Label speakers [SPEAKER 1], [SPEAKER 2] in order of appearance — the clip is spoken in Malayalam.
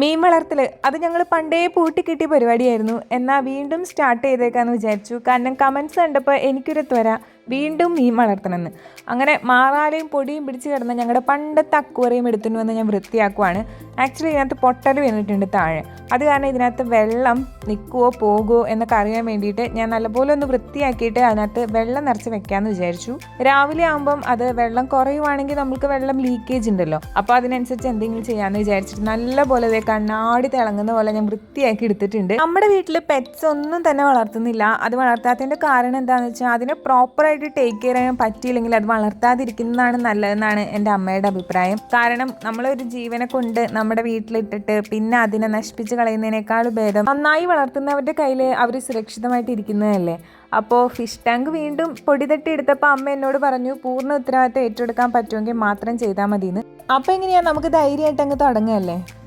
[SPEAKER 1] മീൻ വളർത്തൽ അത് ഞങ്ങൾ പണ്ടേ പൂട്ടി കിട്ടിയ പരിപാടിയായിരുന്നു. എന്നാൽ വീണ്ടും സ്റ്റാർട്ട് ചെയ്തേക്കാന്ന് വിചാരിച്ചു. കാരണം കമൻസ് കണ്ടപ്പോൾ എനിക്കൊരു ത്വര. വീണ്ടും മീൻ വളർത്തണമെന്ന്. അങ്ങനെ മാറാലയും പൊടിയും പിടിച്ച് കിടന്ന ഞങ്ങളുടെ പണ്ടത്തെ അക്വറിയും എടുത്തുകൊണ്ട് വന്ന് ഞാൻ വൃത്തിയാക്കുവാണ്. ആക്ച്വലി ഇതിനകത്ത് പൊട്ടൽ വീണിട്ടുണ്ട് താഴെ. അത് കാരണം ഇതിനകത്ത് വെള്ളം നിൽക്കുവോ പോകുമോ എന്നൊക്കെ അറിയാൻ വേണ്ടിയിട്ട് ഞാൻ നല്ലപോലെ ഒന്ന് വൃത്തിയാക്കിയിട്ട് അതിനകത്ത് വെള്ളം നിറച്ച് വെക്കാമെന്ന് വിചാരിച്ചു. രാവിലെ ആകുമ്പം അത് വെള്ളം കുറയുവാണെങ്കിൽ നമുക്ക് വെള്ളം ലീക്കേജ് ഉണ്ടല്ലോ. അപ്പോൾ അതിനനുസരിച്ച് എന്തെങ്കിലും ചെയ്യാമെന്ന് വിചാരിച്ചിട്ട് നല്ലപോലെ ഇതേ കണ്ണാടി തിളങ്ങുന്ന പോലെ ഞാൻ വൃത്തിയാക്കി എടുത്തിട്ടുണ്ട്. നമ്മുടെ വീട്ടിൽ പെറ്റ്സ് ഒന്നും തന്നെ വളർത്തുന്നില്ല. അത് വളർത്താത്തതിന്റെ കാരണം എന്താണെന്ന് വെച്ചാൽ അതിനെ പ്രോപ്പറായിട്ട് ടേക്ക് കെയർ ചെയ്യാൻ പറ്റിയില്ലെങ്കിൽ അത് വളർത്താതിരിക്കുന്നതാണ് നല്ലതെന്നാണ് എന്റെ അമ്മയുടെ അഭിപ്രായം. കാരണം നമ്മളൊരു ജീവനെ കൊണ്ട് നമ്മുടെ വീട്ടിലിട്ടിട്ട് പിന്നെ അതിനെ നശിപ്പിച്ച് കളയുന്നതിനേക്കാൾ ഭേദം നന്നായി വളർത്തുന്നവരുടെ കയ്യിൽ അവർ സുരക്ഷിതമായിട്ട് ഇരിക്കുന്നതല്ലേ? അപ്പോൾ ഫിഷ് ടാങ്ക് വീണ്ടും പൊടി തട്ടി എടുത്തപ്പോൾ അമ്മ എന്നോട് പറഞ്ഞു പൂർണ ഉത്തരവാദിത്തം ഏറ്റെടുക്കാൻ പറ്റുമെങ്കിൽ മാത്രം ചെയ്താൽ മതിയെന്ന്. അപ്പോൾ എങ്ങനെയാണ് നമുക്ക് ധൈര്യമായിട്ട് അങ്ങ് തുടങ്ങുകയല്ലേ?